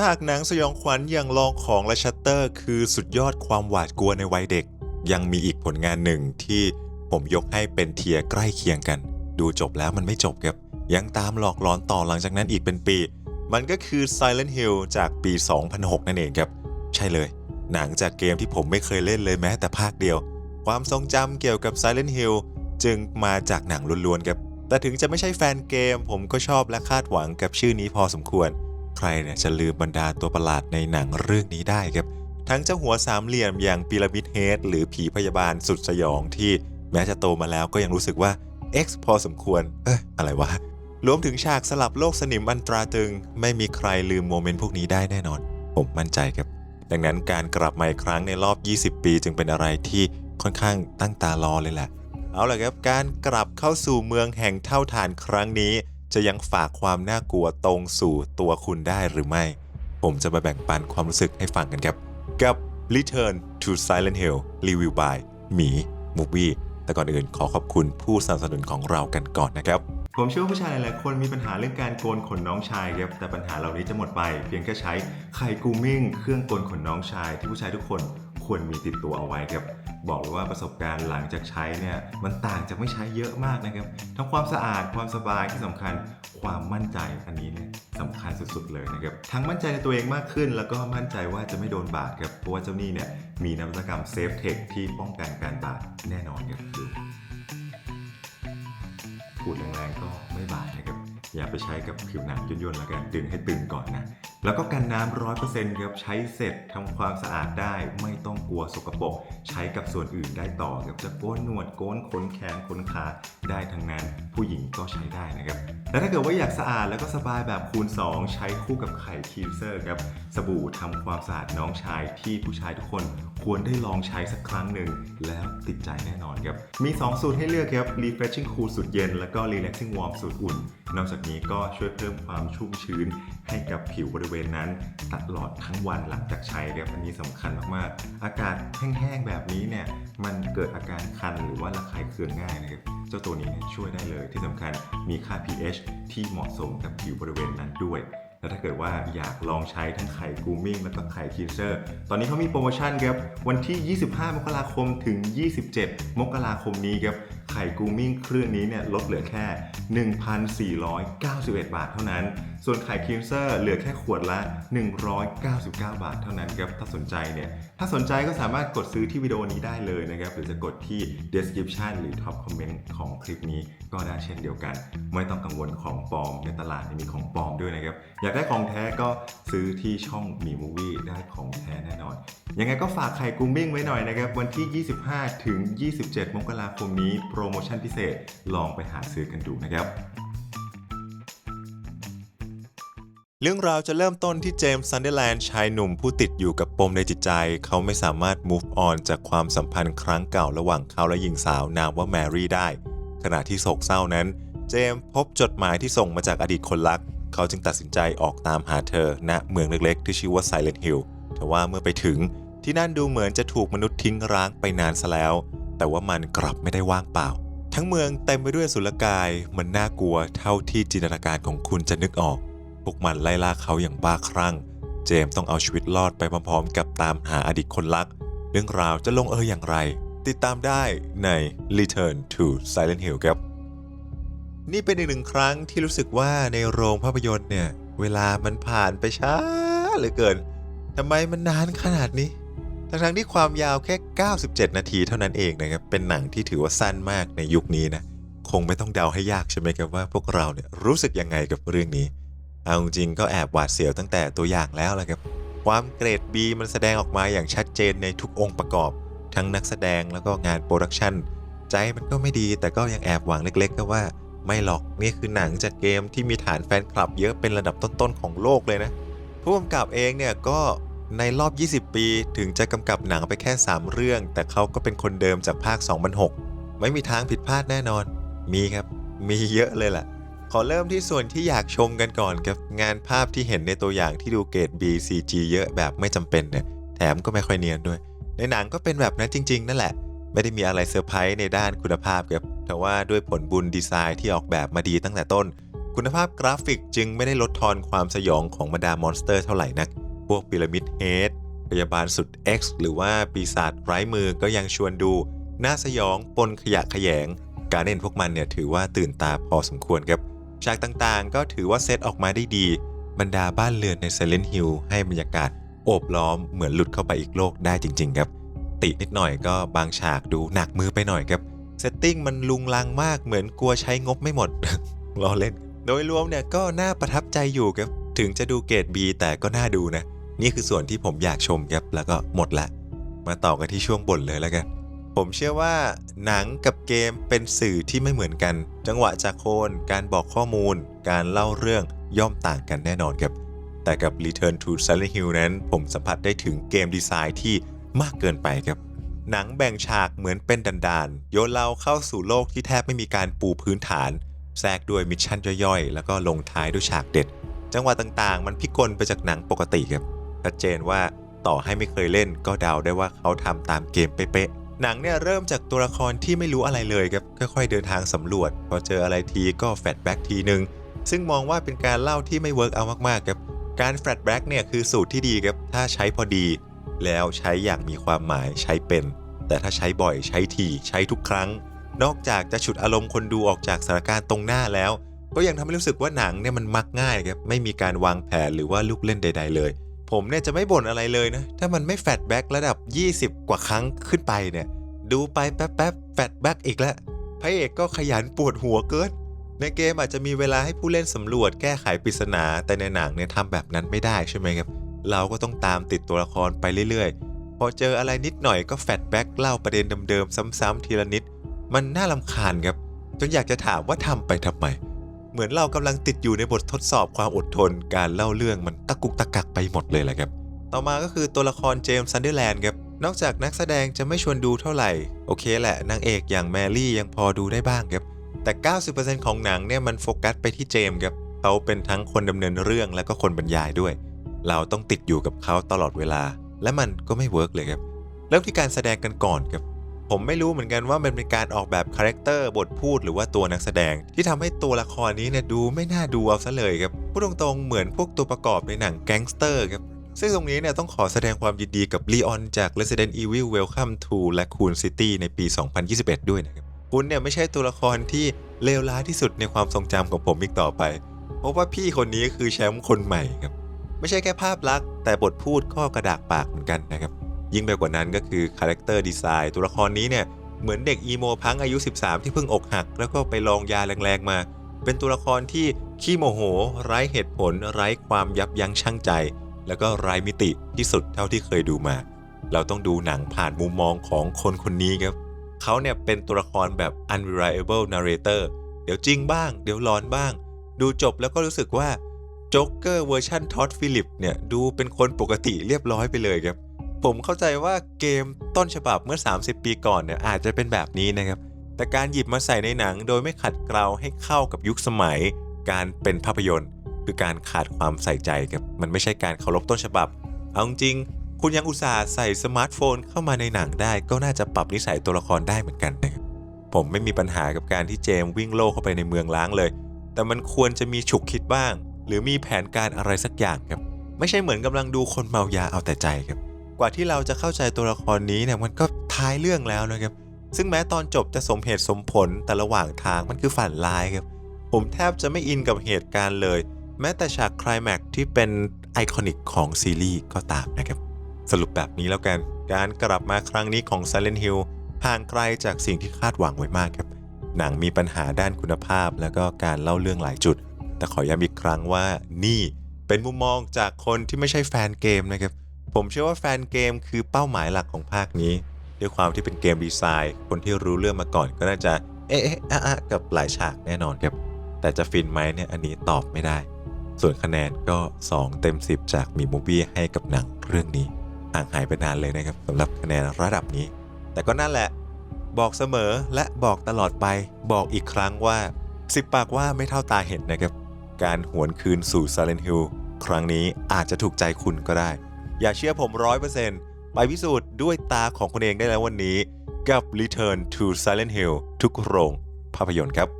ถ้าหากหนังสยองขวัญอย่างลองของและชัตเตอร์ คือสุดยอดความหวาดกลัวในวัยเด็ก ยังมีอีกผลงานหนึ่งที่ผมยกให้เป็นเทียร์ใกล้เคียงกัน ดูจบแล้วมันไม่จบครับ ยังตามหลอกหลอนต่อหลังจากนั้นอีกเป็นปี มันก็คือ Silent Hill จากปี 2006 นั่นเองครับ ใช่เลย หนังจากเกมที่ผมไม่เคยเล่นเลยแม้แต่ภาคเดียว ความทรงจำเกี่ยวกับ Silent Hill จึงมาจากหนังล้วนๆครับแต่ถึงจะไม่ใช่แฟนเกม ผมก็ชอบและคาดหวังกับชื่อนี้พอสมควร ใครเนี่ยจะลืมบรรดาตัวประหลาดในหนังเรื่องนี้ได้ครับ ทั้งเจ้าหัวสามเหลี่ยมอย่างพีระมิดเฮดหรือผีพยาบาลสุดสยองที่แม้จะโตมาแล้วก็ยังรู้สึกว่า X พอสมควร เอ้ยอะไรวะ รวมถึงฉากสลับโลกสนิมอันตราตึง ไม่มีใครลืมโมเมนต์พวกนี้ได้แน่นอน ผมมั่นใจครับ ดังนั้นการกลับมาอีกครั้งในรอบ 20 ปีจึงเป็นอะไรที่ค่อนข้างตั้งตารอเลยแหละ เอาล่ะครับ การกลับเข้าสู่เมืองแห่งเท่าฐานครั้งนี้ จะยังฝากความน่ากลัวตรงสู่ตัวคุณได้หรือไม่ ผมจะมาแบ่งปันความรู้สึกให้ฟังกันครับ กับ Return to Silent Hill Review by หมี Movie แต่ก่อนอื่นขอขอบคุณผู้สนับสนุนของเรากันก่อนนะครับผมเชื่อว่าผู้ชายหลายๆคนมีปัญหาเรื่องการโกนขนน้องชายครับแต่ปัญหาเหล่านี้จะหมดไป เพียงแค่ใช้ไข่กูมิ่ง เครื่องโกนขนน้องชายที่ผู้ชายทุกคนควรมีติดตัวเอาไว้ครับ บอกเลยว่าประสบการณ์หลังจากใช้เนี่ยมันต่างจากไม่ใช้เยอะมากนะครับทั้งความสะอาดความสบายที่สำคัญความมั่นใจอันนี้เนี่ยสำคัญสุดๆเลยนะครับทั้งมั่นใจในตัวเองมากขึ้น แล้วก็มั่นใจว่าจะไม่โดนบาดครับเพราะว่าเจ้านี่เนี่ยมีนวัตกรรมเซฟเทคที่ป้องกันการบาดแน่นอนครับคือพูดแรงๆก็ไม่บาดนะครับอย่าไปใช้กับผิวหนังย่นๆแล้วกันดึงให้ตึงก่อนนะแล้วก็กันน้ำร้อยเปอร์เซ็นต์ครับใช้เสร็จทำความสะอาดได้ ไม่ต้องกลัวสกปรกใช้กับส่วนอื่นได้ต่อครับจะโกนหนวดโกนขนแขนขนขาได้ทั้งนั้น ผู้หญิงก็ใช้ได้นะครับและถ้าเกิดว่าอยากสะอาดแล้วก็สบายแบบคูณ 2 ใช้คู่กับไข่คีนเซอร์ครับสบู่ทำความสะอาดน้องชายที่ผู้ชายทุกคนควรได้ลองใช้สักครั้งหนึ่งแล้วติดใจแน่นอนครับมี 2 สูตรให้เลือกครับ refreshing cool สูตรเย็น แล้วก็ relaxing warm สูตรอุ่น นอกจากนี้ก็ช่วยเพิ่มความชุ่มชื้นให้กับผิวบริริเวณนั้นตลอดทั้งวันหลังจากใช้ครับอันนี้สำคัญมากๆ อากาศแห้งๆแบบนี้เนี่ยมันเกิดอาการคันหรือว่าระคายเคืองง่ายนะครับเจ้าตัวนี้เนี่ยช่วยได้เลยที่สำคัญมีค่า pH ที่เหมาะสมกับผิวบริเวณนั้นด้วยแล้วถ้าเกิดว่าอยากลองใช้ทั้งไข่กูมิ่งแล้วก็ไข่คิวเซอร์ ตอนนี้เขามีโปรโมชั่นครับ วันที่ 25 มกราคมถึง 27 มกราคมนี้ครับ ไข่กูมิ่งเครื่องนี้เนี่ยลดเหลือแค่ 1,491 บาทเท่านั้น ส่วนไข่คิวเซอร์เหลือแค่ขวดละ 199 บาทเท่านั้นครับ ถ้าสนใจเนี่ย ถ้าสนใจก็สามารถกดซื้อที่วิดีโอนี้ได้เลยนะครับ หรือจะกดที่ description หรือ top comment ของคลิปนี้ก็ได้เช่นเดียวกัน ไม่ต้องกังวลของปลอมในตลาดมีของปลอมด้วยนะครับ อยากได้ของแท้ก็ซื้อที่ช่องมีมูวี่ได้ของแท้แน่นอน ยังไงก็ฝากไข่กูมิ่งไว้หน่อยนะครับ วันที่ 25 ถึง 27 มกราคมนี้โปรโมชั่นพิเศษลองไปหาซื้อกันดูนะครับ เรื่องราวจะเริ่มต้นที่เจมส์ซันเดอร์แลนด์ชายหนุ่มผู้ติดอยู่กับปมในจิตใจ เขาไม่สามารถ move on จากความสัมพันธ์ครั้งเก่าระหว่างเขาและหญิงสาวนามว่าแมรี่ได้ ขณะที่โศกเศร้านั้น เจมส์พบจดหมายที่ส่งมาจากอดีตคนรัก เขาจึงตัดสินใจออกตามหาเธอณเมืองเล็กๆ ที่ชื่อว่า Silent Hill แต่ว่าเมื่อไปถึงที่นั่นดูเหมือนจะถูกมนุษย์ทิ้งร้างไปนานซะแล้ว แต่ว่ามันกลับไม่ได้ว่างเปล่า ทั้งเมืองเต็มไปด้วยสุลกาย มันน่ากลัวเท่าที่จินตนาการของคุณจะนึกออก พวกมันไล่ล่าเขาอย่างบ้าคลั่ง เจมส์ต้องเอาชีวิตรอดไปพร้อมๆ กับตามหาอดีตคนรัก เรื่องราวจะลงเอยอย่างไร ติดตามได้ใน Return to Silent Hill ครับ นี่เป็นอีกหนึ่งครั้งที่รู้สึกว่าในโรงภาพยนตร์เนี่ย เวลามันผ่านไปช้าเหลือเกินทำไมมันนานขนาดนี้ ทั้งๆที่ความยาวแค่ 97 นาทีเท่านั้นเองนะครับ เป็นหนังที่ถือว่าสั้นมากในยุคนี้นะ คงไม่ต้องเดาให้ยากใช่ไหมครับว่าพวกเราเนี่ยรู้สึกยังไงกับเรื่องนี้ เอาจริงก็แอบหวาดเสียวตั้งแต่ตัวอย่างแล้วแหละครับ ความเกรด B มันแสดงออกมาอย่างชัดเจนในทุกองค์ประกอบ ทั้งนักแสดงแล้วก็งานโปรดักชันใจมันก็ไม่ดีแต่ก็ยังแอบหวังเล็กๆก็ว่า ไม่หรอกนี่คือหนังจากเกมที่มีฐานแฟนคลับเยอะเป็นระดับต้นๆของโลกเลยนะผู้กำกับเองเนี่ยก็ ในรอบ 20 ปีถึงจะกำกับหนังไปแค่ 3 เรื่อง แต่เขาก็เป็นคนเดิมจากภาค 2006 ไม่มีทางผิดพลาดแน่นอน มีครับ มีเยอะเลยล่ะ ขอเริ่มที่ส่วนที่อยากชมกันก่อนครับ งานภาพที่เห็นในตัวอย่างที่ดูเกรด B CG เยอะแบบไม่จำเป็นเนี่ย แถมก็ไม่ค่อยเนียนด้วย ในหนังก็เป็นแบบนั้นจริง ๆ นั่นแหละ ไม่ได้มีอะไรเซอร์ไพรส์ในด้านคุณภาพครับ แต่ว่าด้วยผลบุญดีไซน์ที่ออกแบบมาดีตั้งแต่ต้นคคุณภาพกราฟิกจึงไม่ได้ลดทอนความสยองของบรรดามอนสเตอร์เท่าไหร่นัก พวกพีระมิดเฮดพยาบาลสุด X หรือว่าปีศาจไร้มือก็ยังชวนดู น่าสยองปนขยะแขยง การเล่นพวกมันเนี่ยถือว่าตื่นตาพอสมควรครับฉากต่างๆ ก็ถือว่าเซตออกมาได้ดี บรรดาบ้านเรือนใน Silent Hill ให้บรรยากาศโอบล้อมเหมือนหลุดเข้าไปอีกโลกได้จริง ๆ ครับ ตินิดหน่อยก็บางฉากดูหนักมือไปหน่อยครับเซตติ้งมันลุงลังมากเหมือนกลัวใช้งบไม่หมดล้อเล่น โดยรวมเนี่ยก็น่าประทับใจอยู่ครับถึงจะดูเกรด B แต่ก็น่าดูนะ นี่คือส่วนที่ผมอยากชมครับแล้วก็หมดละ มาต่อกันที่ช่วงบ่นเลยแล้วกัน ผมเชื่อว่าหนังกับเกมเป็นสื่อที่ไม่เหมือนกัน จังหวะจากโคนการบอกข้อมูล การเล่าเรื่องย่อมต่างกันแน่นอนครับ แต่กับ Return to Silent Hill นั้น ผมสัมผัสได้ถึงเกมดีไซน์ที่มากเกินไปครับหนังแบ่งฉากเหมือนเป็นดันๆ โยนเราเข้าสู่โลกที่แทบไม่มีการปูพื้นฐาน แทรกด้วยมิชชั่นย่อยๆ แล้วก็ลงท้ายด้วยฉากเด็ด จังหวะต่างๆ มันพิกลไปจากหนังปกติครับ ชัดเจนว่าต่อให้ไม่เคยเล่นก็เดาได้ว่าเขาทำตามเกมเป๊ะๆหนังเนี่ยเริ่มจากตัวละครที่ไม่รู้อะไรเลยครับค่อยๆเดินทางสำรวจ พอเจออะไรทีก็แฟลชแบ็กทีหนึ่งซึ่งมองว่าเป็นการเล่าที่ไม่เวิร์กเอามากๆครับการแฟลชแบ็กเนี่ยคือสูตรที่ดีครับถ้าใช้พอดี แล้วใช้อย่างมีความหมายใช้เป็น แต่ถ้าใช้บ่อยใช้ทีใช้ทุกครั้ง นอกจากจะฉุดอารมณ์คนดูออกจากสถานการณ์ตรงหน้าแล้ว ก็ยังทำให้รู้สึกว่าหนังเนี่ยมันมักง่ายครับไม่มีการวางแผนหรือว่าลูกเล่นใด ๆ เลย ผมเนี่ยจะไม่บ่นอะไรเลยนะ ถ้ามันไม่แฟลชแบ็กระดับ 20 กว่าครั้งขึ้นไปเนี่ย ดูไปแป๊บๆแฟลชแบ็กอีกแล้วพระเอกก็ขยันปวดหัวเกิน ในเกมอาจจะมีเวลาให้ผู้เล่นสำรวจแก้ไขปริศนา แต่ในหนังเนี่ยทำแบบนั้นไม่ได้ใช่ไหมครับ เราก็ต้องตามติดตัวละครไปเรื่อยๆ พอเจออะไรนิดหน่อยก็แฟลชแบ็กเล่าประเด็นเดิมๆซ้ำๆทีละนิด มันน่าลำคาญครับ จนอยากจะถามว่าทำไปทำไม เหมือนเรากำลังติดอยู่ในบททดสอบความอดทน การเล่าเรื่องมันตะกุกตะกักไปหมดเลยแหละครับ ต่อมาก็คือตัวละครเจมส์ซันเดอร์แลนด์ครับ นอกจากนักแสดงจะไม่ชวนดูเท่าไหร่ โอเคแหละนางเอกอย่างแมรี่ยังพอดูได้บ้างครับ แต่ 90%ของหนังเนี่ยมันโฟกัสไปที่เจมส์ครับเขาเป็นทั้งคนดำเนินเรื่องและก็คนบรรยายด้วย เราต้องติดอยู่กับเขาตลอดเวลา และมันก็ไม่เวิร์กเลยครับ เริ่มที่การแสดงกันก่อนครับ ผมไม่รู้เหมือนกันว่ามันเป็นการออกแบบคาแรคเตอร์บทพูดหรือว่าตัวนักแสดง ที่ทำให้ตัวละครนี้เนี่ยดูไม่น่าดูเอาซะเลยครับพูดตรงๆเหมือนพวกตัวประกอบในหนังแก๊งสเตอร์ครับซึ่งตรงนี้เนี่ยต้องขอแสดงความยินดีกับลีออนจาก Resident Evil Welcome to Raccoon City ในปี 2021 ด้วยนะครับคุณเนี่ยไม่ใช่ตัวละครที่เลวร้ายที่สุดในความทรงจำของผมอีกต่อไป เพราะว่าพี่คนนี้คือแชมป์คนใหม่ครับ ไม่ใช่แค่ภาพลักษณ์แต่บทพูดก็กระดากปากเหมือนกันนะครับ ยิ่งไปกว่านั้นก็คือคาแรคเตอร์ดีไซน์ตัวละครนี้เนี่ยเหมือนเด็กอีโมพังอายุ 13 ที่เพิ่งอกหัก แล้วก็ไปลองยาแรงๆมา เป็นตัวละครที่ขี้โมโห ไร้เหตุผล ไร้ความยับยั้งชั่งใจ แล้วก็ไร้มิติที่สุดเท่าที่เคยดูมา เราต้องดูหนังผ่านมุมมองของคนคนนี้ครับเขาเนี่ยเป็นตัวละครแบบ unreliable narrator เดี๋ยวจริงบ้าง เดี๋ยวหลอนบ้าง ดูจบแล้วก็รู้สึกว่าโจ๊กเกอร์เวอร์ชันท็อดฟิลิปเนี่ยดูเป็นคนปกติเรียบร้อยไปเลยครับ ผมเข้าใจว่าเกมต้นฉบับเมื่อ 30 ปีก่อนเนี่ยอาจจะเป็นแบบนี้นะครับ แต่การหยิบมาใส่ในหนังโดยไม่ขัดเกลาให้เข้ากับยุคสมัย การเป็นภาพยนตร์ คือการขาดความใส่ใจครับมันไม่ใช่การเคารพต้นฉบับ เอาจริง คุณยังอุตส่าห์ใส่สมาร์ทโฟนเข้ามาในหนังได้ ก็น่าจะปรับนิสัยตัวละครได้เหมือนกันนะครับผมไม่มีปัญหากับการที่เจมวิ่งโลกเข้าไปในเมืองล้างเลย แต่มันควรจะมีฉุกคิดบ้าง หรือมีแผนการอะไรสักอย่างครับ ไม่ใช่เหมือนกำลังดูคนเมายาเอาแต่ใจครับ กว่าที่เราจะเข้าใจตัวละครนี้เนี่ยมันก็ท้ายเรื่องแล้วนะครับ ซึ่งแม้ตอนจบจะสมเหตุสมผลแต่ระหว่างทางมันคือฝันร้ายครับ ผมแทบจะไม่อินกับเหตุการณ์เลย แม้แต่ฉากคลายแม็กซ์ที่เป็นไอคอนิกของซีรีส์ก็ตามนะครับ สรุปแบบนี้แล้วกัน การกลับมาครั้งนี้ของ Silent Hill ห่างไกลจากสิ่งที่คาดหวังไว้มากครับ หนังมีปัญหาด้านคุณภาพ แล้วก็การเล่าเรื่องหลายจุด แต่ขอย้ำอีกครั้งว่านี่เป็นมุมมองจากคนที่ไม่ใช่แฟนเกมนะครับ ผมเชื่อว่าแฟนเกมคือเป้าหมายหลักของภาคนี้ ด้วยความที่เป็นเกมดีไซน์ คนที่รู้เรื่องมาก่อนก็น่าจะเอ๊ะเอ๊ะอะอะกับหลายฉากแน่นอนครับ แต่จะฟินไหมเนี่ยอันนี้ตอบไม่ได้ ส่วนคะแนนก็ 2 เต็ม 10 จากมีมูบี้ให้กับหนังเรื่องนี้ห่างหายไปนานเลยนะครับสำหรับคะแนนระดับนี้ แต่ก็นั่นแหละ บอกเสมอและบอกตลอดไป บอกอีกครั้งว่า 10 ปากว่าไม่เท่าตาเห็นนะครับ การหวนคืนสู่ Silent Hill ครั้งนี้อาจจะถูกใจคุณก็ได้ อย่าเชื่อผมร้อยเปอร์เซนต์ไปพิสูจน์ด้วยตาของคุณเองได้แล้ววันนี้ กับ Return to Silent Hill ทุกโรงภาพยนตร์ครับ